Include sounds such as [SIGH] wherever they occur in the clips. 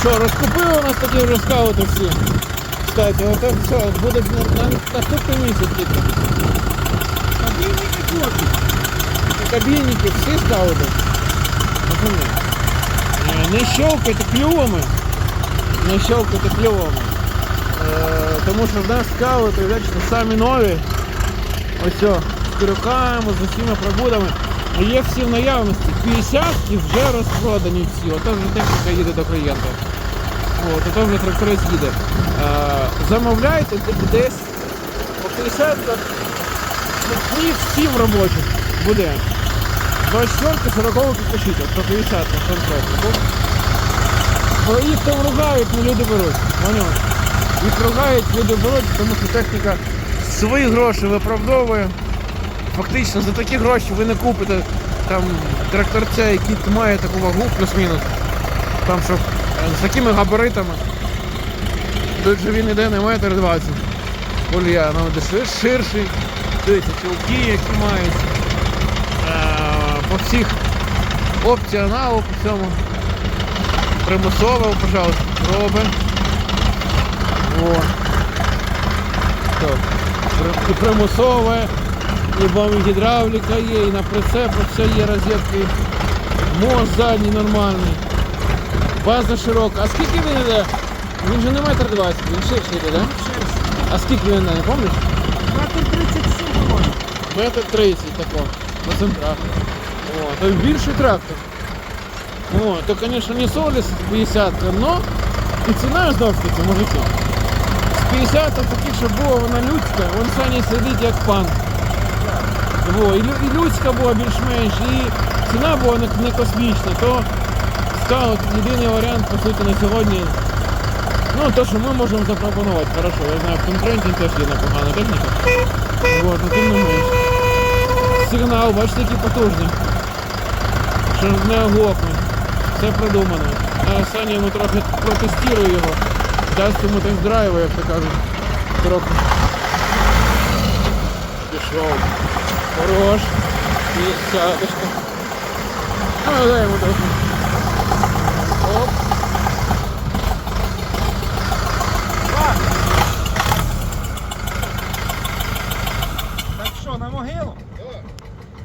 що, розкупили у нас такі вже скаути всі. Кстати, отак все, буде на, на наступний місяць тільки. Кабінники хлопці. Кабінники, всі скаути. Пацани, е, Не щелкайте клювами. Не щелкайте клювами. Е, Тому що в нас скаути, бачите, самі нові. Ось о, з крюками, з усіма пробудами. І Є всі в наявності. 50 і вже розпродані всі. Ото вже техніка їде до клієнта. От, ото вже тракторець їде. Е, Замовляйте де- десь по 50 за днів 7 робочих буде. 24 40 пишіть, от по 50 на конкретно. Бо, їх там ругають, але люди беруть. Поняли? Їх ругають, люди беруть, тому що техніка свої гроші виправдовує. Фактично за такі гроші ви не купите там тракторця, який має таку вагу, плюс-мінус. Там що е, з такими габаритами. Тут же він іде на метр 20. Олья, ну де ширший. Дивіться, чулки, які мають. Е, По всіх опціоналу по всьому. Примусово, пожалуйста, проби. О. І примусове, і гідравліка є, і на прицепах все є розетки. Мост задній нормальний. База широка. А скільки він іде? Він же не метр двадцять, він ширший йде, так? Да? А скільки він іде, не пам'ятаєш? Метр 37 говорю. Метр 30 тако, на центрах. О, то більший трактор. О, то, конечно, не Соліс 50, но і ціна знов таки, мужики. З 50 таких, що було, вона людська, вон Саня сидить як пан. Во, і, лю- і людська була більш-менш, і ціна була не, не космічна, то скаут єдиний варіант, по суті, на сьогодні. Ну, то, що ми можемо запропонувати, хорошо, я знаю, в конкуренті теж є непогана техніка. Вот, ну тим не менш. Сигнал, бачите, який потужний. Що не оглохне. Все продумано. А Саня йому трохи протестує його. Дасть йому тест-драйву, як то кажуть. Трохи. Пішов. Хорош. Десяточка. Ну, дай йому трохи.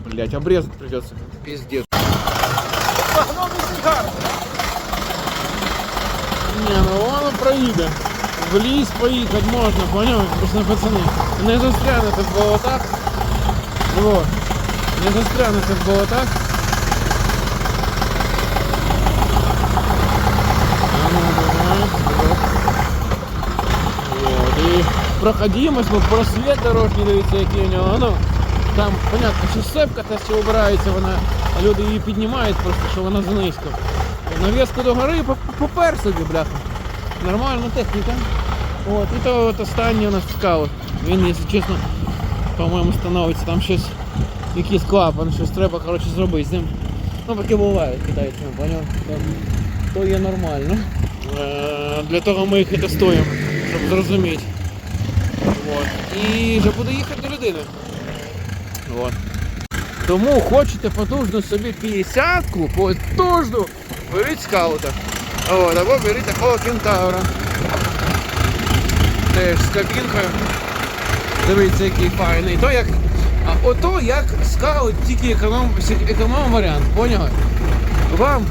Блять, обрезать придется. Пиздец. Погнав і сигар. Не, ну воно проїде. В ліс поїхати можна, поняв? Просто пацани. Не застрянете в болотах. Вот. Не застрянете в болотах. А ну, давай, оп. Вот. І проходимость, ну просвіт дорожній, дивіться, який у нього. Ну, там, понятно, що сепка та що обирається, вона, а люди її піднімають просто, що вона занизько. Нав'язку до гори по- попер собі, бляха. Нормальна техніка. От, і то от останнє у нас цікаво. Він, якщо чесно, по-моєму, становиться там щось, якийсь клапан, щось треба коротше, зробити з ним. Ну, таке буває з китайцями, поняв? То, є нормально. Е, для того ми їх і тестуємо, щоб зрозуміти. От. І вже буду їхати до людини. От. Тому хочете потужну собі 50-ку, потужну, беріть скаута. От, або беріть такого кентавра. Теж з кабінкою. Дивіться, який файний. То як, а ото як скаут, тільки економ, економ варіант, поняли? Вам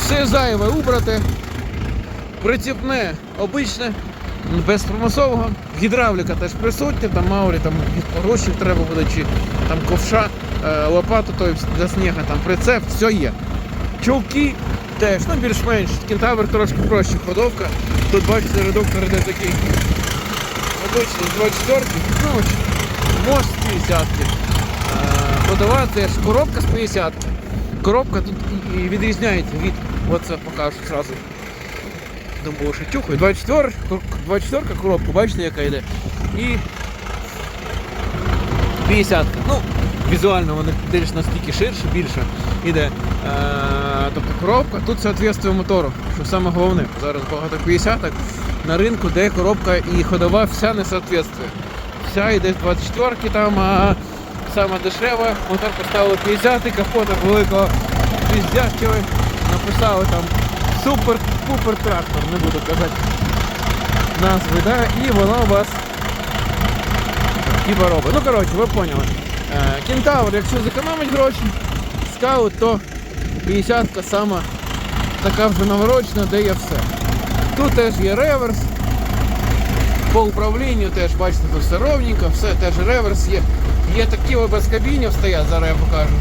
все зайве убрати, приціпне, обичне, без примусового. Гідравліка теж присутня, там маурі, там гроші треба буде, чи там ковша, е, лопату той для снігу, там прицеп, все є. Чулки теж, ну більш-менш. Кентавр трошки проще ходовка. Тут бачите, редуктор іде такий обичний 24 ну, мост з 50 ки Ходова теж коробка з 50 Коробка тут і- відрізняється від, от це покажу одразу. Думаю, що тюхаю. 24, кор- 24 коробка, бачите, яка йде. І 50. Ну, візуально вона більш настільки ширше, більше іде. Е, тобто коробка тут соответствує мотору, що саме головне. Зараз багато 50 на ринку, де коробка і ходова вся не соответствує. Вся йде з 24 там, а саме дешева, мотор поставили 50 капота великого піздящого, написали там суп супер-пупер трактор, не буду казати назви, да? і воно у вас типа робить. Ну коротше, ви поняли. Е, Кентавр, якщо зекономить гроші, скаут, то 50-ка сама така вже наворочена, де є все. Тут теж є реверс. По управлінню теж, бачите, тут все ровненько, все теж реверс є. Є такі о, без кабінів стоять, зараз я покажу.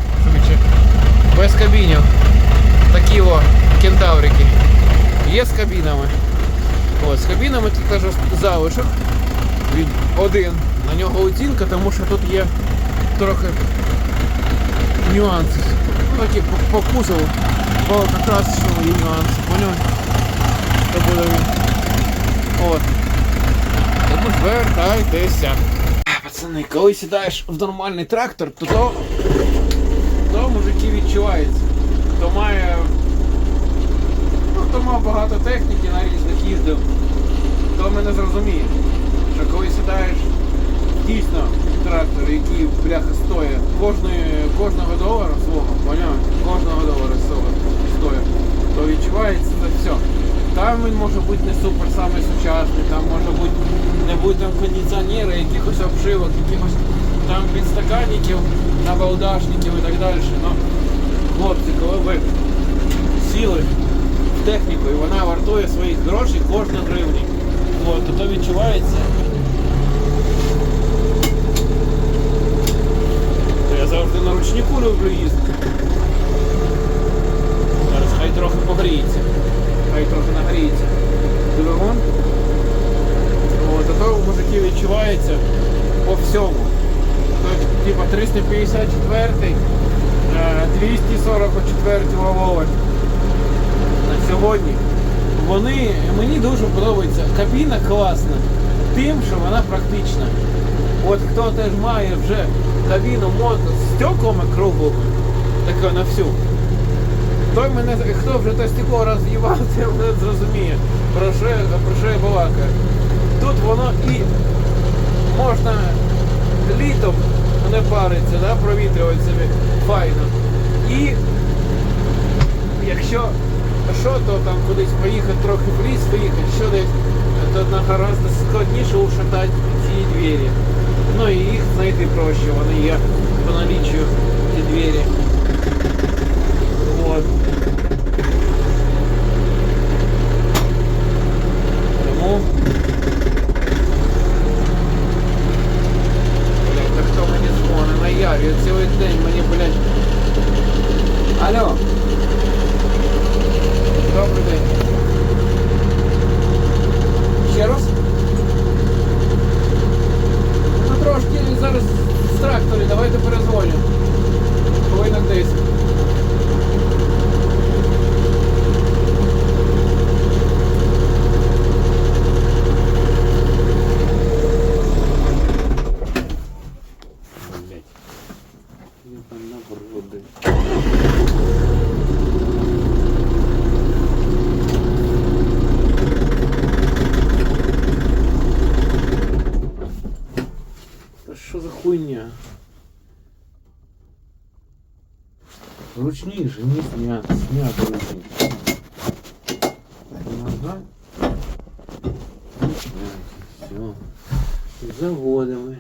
Без кабінів. Такі о, кентаврики. Є з кабінами. От, з кабінами теж залишок. Він один. На нього оцінка, тому що тут є трохи нюанси. Ну такі по, по кузову. Якраз що є нюанси, поняв? То буде він. От. Тому звертайтеся. Пацани, коли сідаєш в нормальний трактор, то то, то мужики відчувається. То має. Хто мав багато техніки на різних їздив, то мене зрозуміє, що коли сідаєш дійсно трактор, який бляха стоїть кожної, кожного долара свого, поняв? Кожного долара свого стоїть, то відчувається це все. Там він може бути не супер самий сучасний, там може бути не буде там кондиціонера, якихось обшивок, якихось там підстаканників, набалдашників і так далі. Ну, хлопці, коли ви сіли техніку і вона вартує своїх грошей кожна гривні, от, то, відчувається. Я завжди на ручнику люблю їздити. Зараз хай трохи погріється. Хай трохи нагріється. Двигун. От, а то у мужиків відчувається по всьому. Типа 354, е, 244 Володь на сьогодні. Вони, мені дуже подобається. Кабіна класна, тим, що вона практична. От хто теж має вже кабіну мото з стеклами круглими, таке на всю. Той мене, хто вже то стекло роз'їбав, [LAUGHS] той мене зрозуміє, про що, про що я балакаю. Тут воно і можна літом не париться, да, провітрювати собі файно. І якщо що, то там кудись поїхати, трохи в ліс виїхати, що десь, то на гораздо складніше ушатати ці двері. Ну і їх знайти проще, вони є по наліччю ці двері. Хуйня? Ручник же не снят, снят ручник. Снят, все. Заводимо.